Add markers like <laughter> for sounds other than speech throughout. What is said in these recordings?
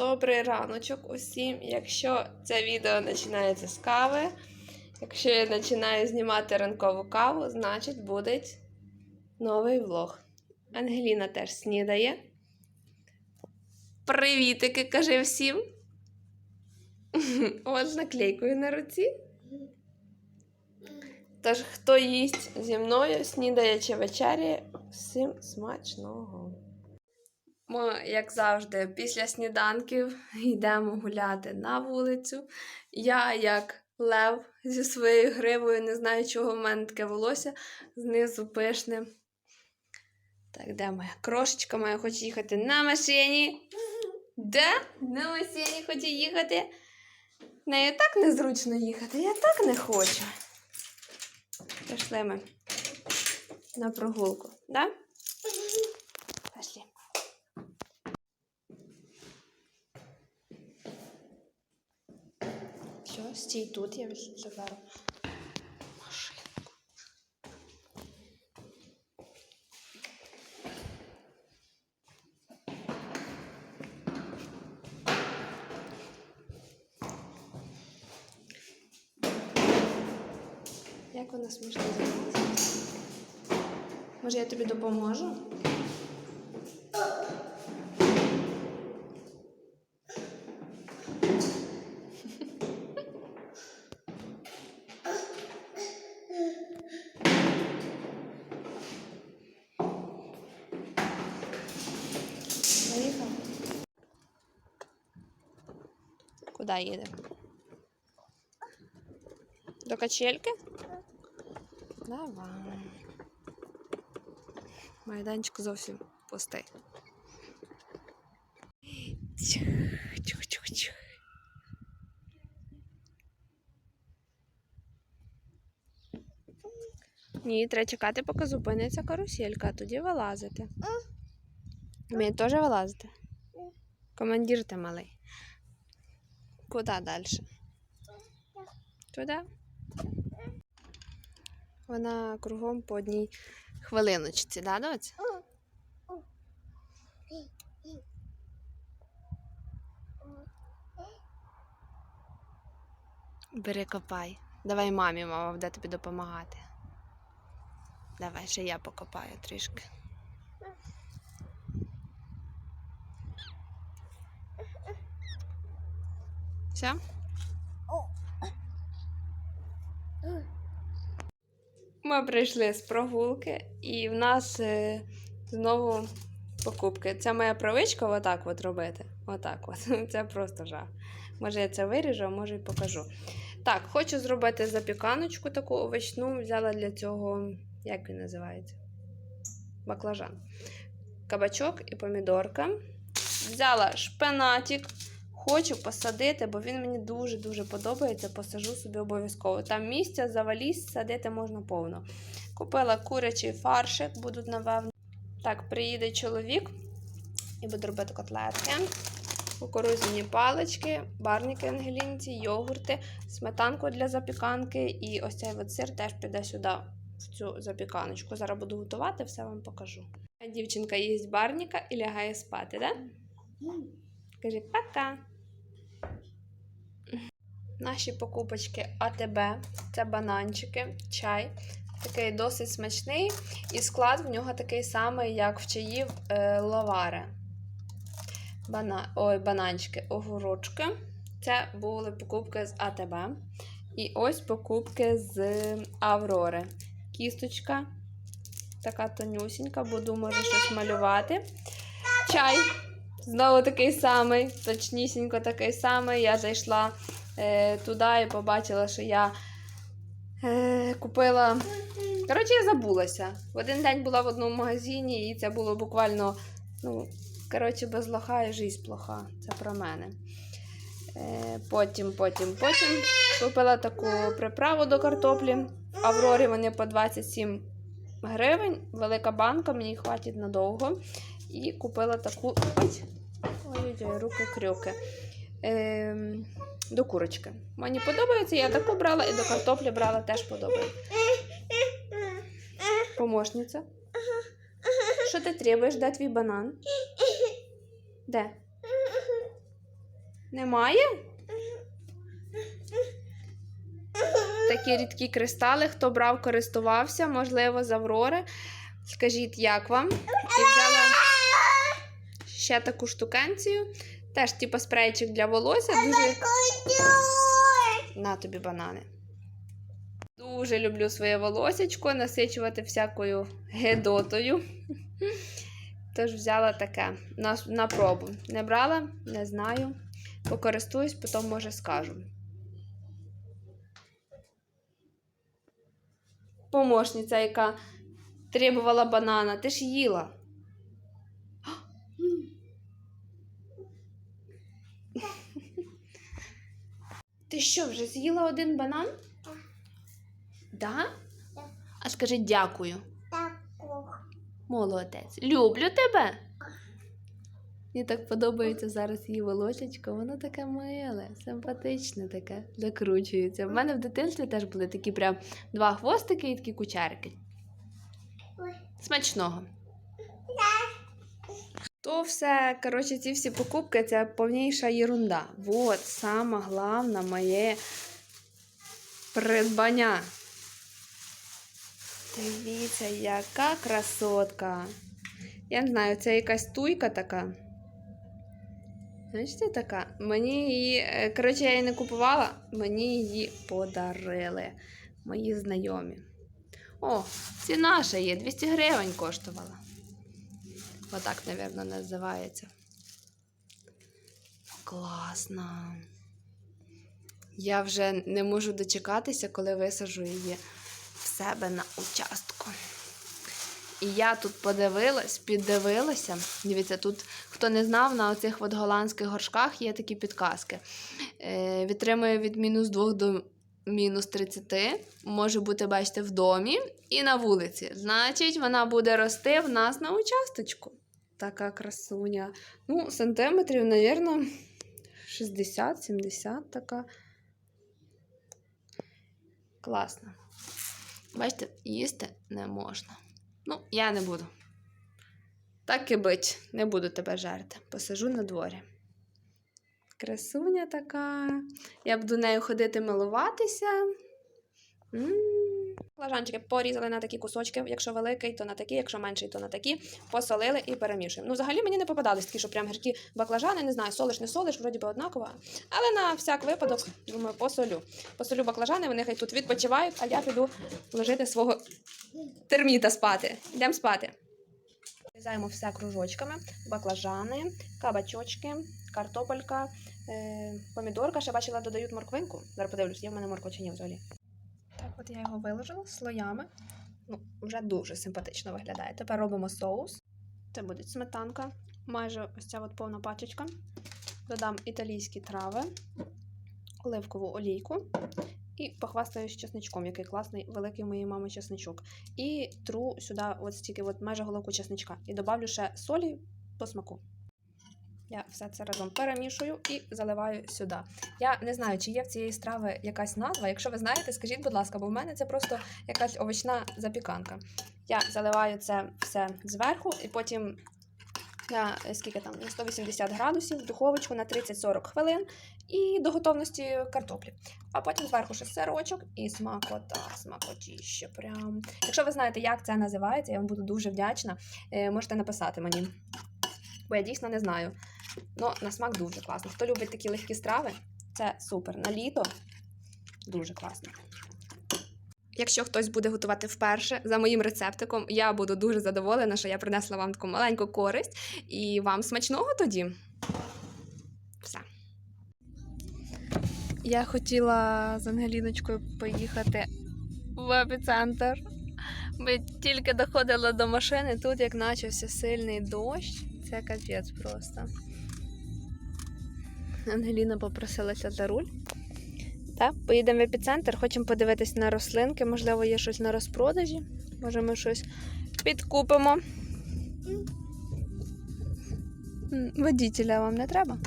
Добрий раночок усім. Якщо це відео починається з кави, якщо я починаю знімати ранкову каву, значить буде новий влог. Ангеліна теж снідає. Привітики, каже всім. <laughs> От з наклейкою на руці. Тож, хто їсть зі мною, снідає чи вечеряє, всім смачного. Ми, як завжди, після сніданків <laughs> йдемо гуляти на вулицю. Я, як лев зі своєю гривою, не знаю, чого в мене таке волосся, знизу пишне. Так, де моя крошечка моя хоче їхати на машині. Де? На машині хоче їхати. Нею так незручно їхати, я так не хочу. Пішли ми на прогулку, да? Пішли. Все, стій тут, я заберу машинку. Як вона смішно залазить? Може, я тобі допоможу? Куди їде? До качельки? Давай. Майданчик зовсім пустий. Чух. Ні, треба чекати, поки зупиниться каруселька, а тоді вилазити. Мені теж вилазити? Командир ти малий. Куди далі? Туди? Вона кругом по одній хвилиночці, да, доць? Бери копай. Давай мамі, мама буде тобі допомагати. Давай, ще я покопаю трішки. Все? Ми прийшли з прогулки, і в нас е, знову покупки. Це моя привичка отак от робити. Отак от. <laughs> Це просто жах. Може, я це виріжу, а може і покажу. Так, хочу зробити запіканочку таку овочну. Взяла для цього, як він називається? Баклажан. Кабачок і помідорка. Взяла шпинатик. Хочу посадити, бо він мені дуже-дуже подобається. Посажу собі обов'язково. Там місця завалізь, садити можна повно. Купила курячий фаршик, будуть напевно. Так, приїде чоловік і буду робити котлетки, кукурудзяні палички, барники ангелінці, йогурти, сметанку для запіканки. І ось цей от сир теж піде сюди, в цю запіканочку. Зараз буду готувати, все вам покажу. Дівчинка їсть барніка і лягає спати, так? Да? Кажи пока. Наші покупочки АТБ. Це бананчики, чай. Такий досить смачний. І склад в нього такий самий, як в чаїв е, ловаре. Бана... Ой, бананчики, огурочки. Це були покупки з АТБ. І ось покупки з Аврори. Кісточка. Така тонюсінька, буду, може, щось малювати. Чай. Знову такий самий, точнісінько такий самий. Я зайшла е, туди і побачила, що я е, купила. Коротше, я забулася. В один день була в одному магазині, і це було буквально, ну, коротше, без лоха і жизнь плоха. Це про мене. Е, потім, потім, потім купила таку приправу до картоплі. В Аврорі вони по 27 гривень. Велика банка, мені хватить надовго. І купила таку. Ой, ой-ой, руки крюки. Ем, до курочки. Мені подобається, я таку брала і до картоплі брала теж подобається. Помощниця. Що ти требуєш? Де твій банан? Де? Немає? Такі рідкі кристали, хто брав, користувався, можливо, з Аврори. Скажіть, як вам? І взяла ще таку штукенцію. Теж, типу, спрейчик для волосся. Дуже... На тобі банани. Дуже люблю своє волосечко, насичувати всякою гедотою. <laughs> Тож взяла таке на, на пробу. Не брала, не знаю. Покористуюсь, потім може скажу. Помощниця, яка требувала банана, ти ж їла. Ти що, вже з'їла один банан? Да? А скажи дякую. Молодець. Люблю тебе. Мені так подобається зараз її волосечко. Воно таке миле, симпатичне таке, закручується. В мене в дитинстві теж були такі прям два хвостики і такі кучерики. Смачного. То все, коротше, ці всі покупки це повніша єрунда. Вот саме головне моє придбання. Дивіться, яка красотка. Я не знаю, це якась туйка така. Бачите, така? Мені її. е, Коротше, я її не купувала, мені її подарили мої знайомі. О, ціна ще є, 200 гривень коштувала. Отак, мабуть, називається. Класно. Я вже не можу дочекатися, коли висажу її в себе на участку. І я тут подивилась, піддивилася. Дивіться, тут, хто не знав, на оцих от голландських горшках є такі підказки. Е, відтримує від мінус 2 до мінус 30. Може бути, бачите, в домі і на вулиці. Значить, вона буде рости в нас на участочку. Така красуня. Ну, сантиметрів, мабуть, 60-70 така. Класно. Бачите, їсти не можна. Ну, я не буду. Так і бить, не буду тебе жерти. Посажу на дворі. Красуня така. Я буду нею ходити милуватися. М. Баклажанчики порізали на такі кусочки, якщо великий, то на такі, якщо менший, то на такі. Посолили і перемішуємо. Ну, взагалі мені не попадались такі, що прям гіркі баклажани, не знаю, солиш, не солиш, вроді би однаково. Але на всяк випадок, думаю, посолю. Посолю баклажани, вони хай тут відпочивають, а я піду ложити свого терміта спати. Йдемо спати. Різаємо все кружочками, баклажани, кабачочки, картопелька, е, помідорка. Ще бачила, додають морквинку. Зараз подивлюсь, є в мене морква чи ні взагалі. Так, от я його виложила слоями. Ну, вже дуже симпатично виглядає. Тепер робимо соус. Це буде сметанка, майже ось ця от повна пачечка. Додам італійські трави, оливкову олійку і похвастаюсь чесничком, який класний, великий у моєї мами чесничок. І тру сюди от стільки, от майже головку чесничка. І добавлю ще солі по смаку. Я все це разом перемішую і заливаю сюди. Я не знаю, чи є в цієї страви якась назва. Якщо ви знаєте, скажіть, будь ласка, бо в мене це просто якась овочна запіканка. Я заливаю це все зверху, і потім на е, скільки там на 180 градусів в духовочку на 30-40 хвилин і до готовності картоплі. А потім зверху ще сирочок і смакота, смакотіще. Прям. Якщо ви знаєте, як це називається, я вам буду дуже вдячна. Е, можете написати мені. Бо я дійсно не знаю. Ну, на смак дуже класно. Хто любить такі легкі страви, це супер. На літо дуже класно. Якщо хтось буде готувати вперше за моїм рецептиком, я буду дуже задоволена, що я принесла вам таку маленьку користь. І вам смачного тоді. Все. Я хотіла з Ангеліночкою поїхати в епіцентр. Ми тільки доходили до машини, тут як начався сильний дощ. Це капець просто. Ангеліна попросилася за руль. Так, поїдемо в епіцентр, хочемо подивитись на рослинки, можливо, є щось на розпродажі. Може, ми щось підкупимо. Водітеля вам не треба.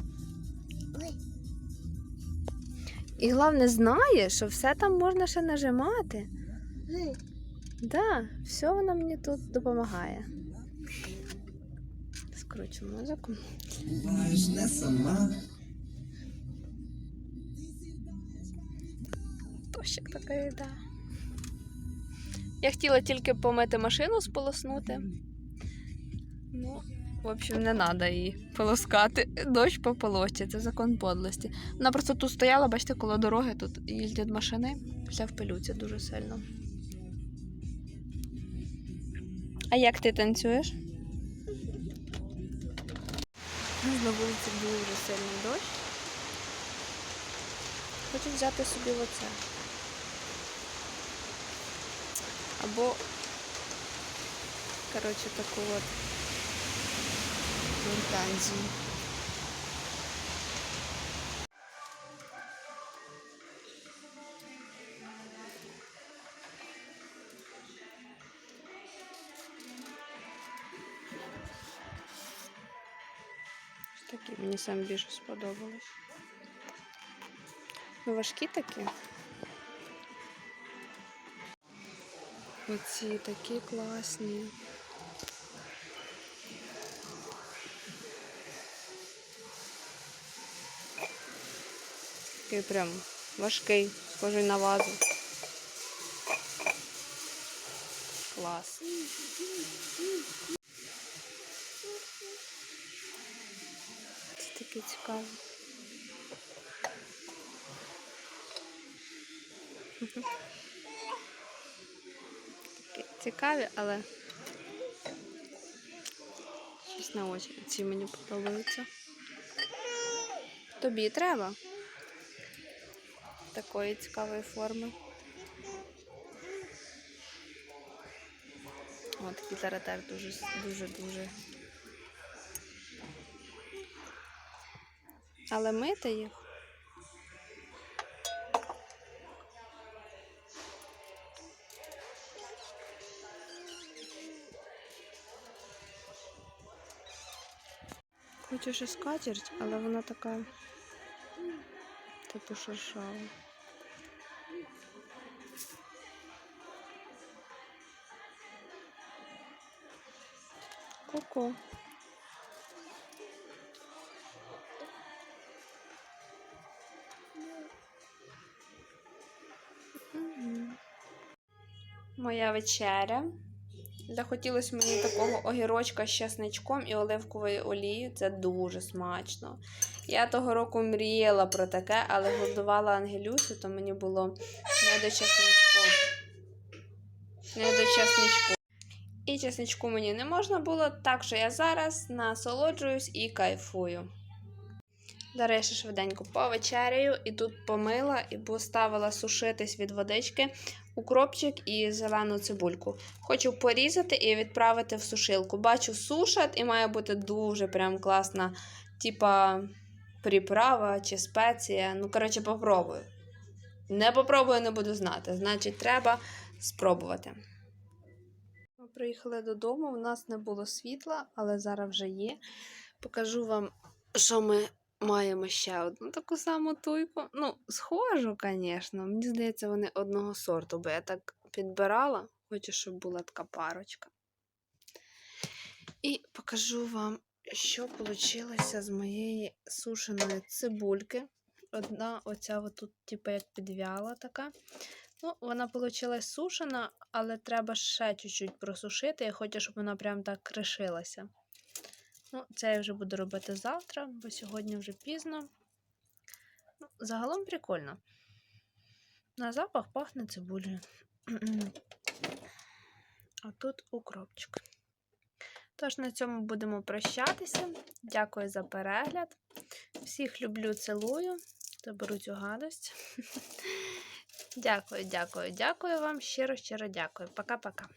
І головне, знає, що все там можна ще нажимати. Да, все вона мені тут допомагає. Скручу музику. Буваєш не сама. Тощик така їда. Я хотіла тільки помити машину, сполоснути. Ну, в общем, не треба її полоскати. Дощ по полосці, це закон подлості. Вона просто тут стояла, бачите, коло дороги тут їздять машини. Вся в пилюці дуже сильно. А як ти танцюєш? На вулиці дуже сильний дощ. Хочу взяти собі оце. Або, коротше, таку от гортанзію. Такі мені саме більше сподобались. Ну, важкі такі. Оці такі класні. Такий прям важкий, схожий на вазу. Клас. Таке цікаве. Такі цікаві, але щось на очі. Ці мені подобаються. Тобі треба такої цікавої форми. О, такі зараз теж Але мити їх. Хочу ще скатерть, але вона така типу шершава. Ку-ку. Моя вечеря. Захотілося мені такого огірочка з чесничком і оливковою олією. Це дуже смачно. Я того року мріяла про таке, але годувала Ангелюсю, то мені було не до чесничку. Не до чесничку. І чесничку мені не можна було, так що я зараз насолоджуюсь і кайфую. Ще швиденько повечеряю і тут помила і поставила сушитись від водички укропчик і зелену цибульку. Хочу порізати і відправити в сушилку. Бачу, сушать і має бути дуже прям класна, типа приправа чи спеція. Ну, коротше, попробую. Не попробую, не буду знати. Значить, треба спробувати. Ми приїхали додому, у нас не було світла, але зараз вже є. Покажу вам, що ми маємо ще одну таку саму туйку. Ну, схожу, звісно. Мені здається, вони одного сорту, бо я так підбирала. Хочу, щоб була така парочка. І покажу вам, що вийшло з моєї сушеної цибульки. Одна оця отут, типу, як підвяла така. Ну, вона вийшла сушена, але треба ще чуть-чуть просушити. Я хочу, щоб вона прям так кришилася. Ну, це я вже буду робити завтра, бо сьогодні вже пізно. Ну, загалом прикольно. На запах пахне цибулею. <clears throat> А тут укропчик. Тож на цьому будемо прощатися. Дякую за перегляд. Всіх люблю, цілую. Заберу цю гадость. <laughs> Дякую, дякую, дякую вам. Щиро, щиро дякую. Пока-пока.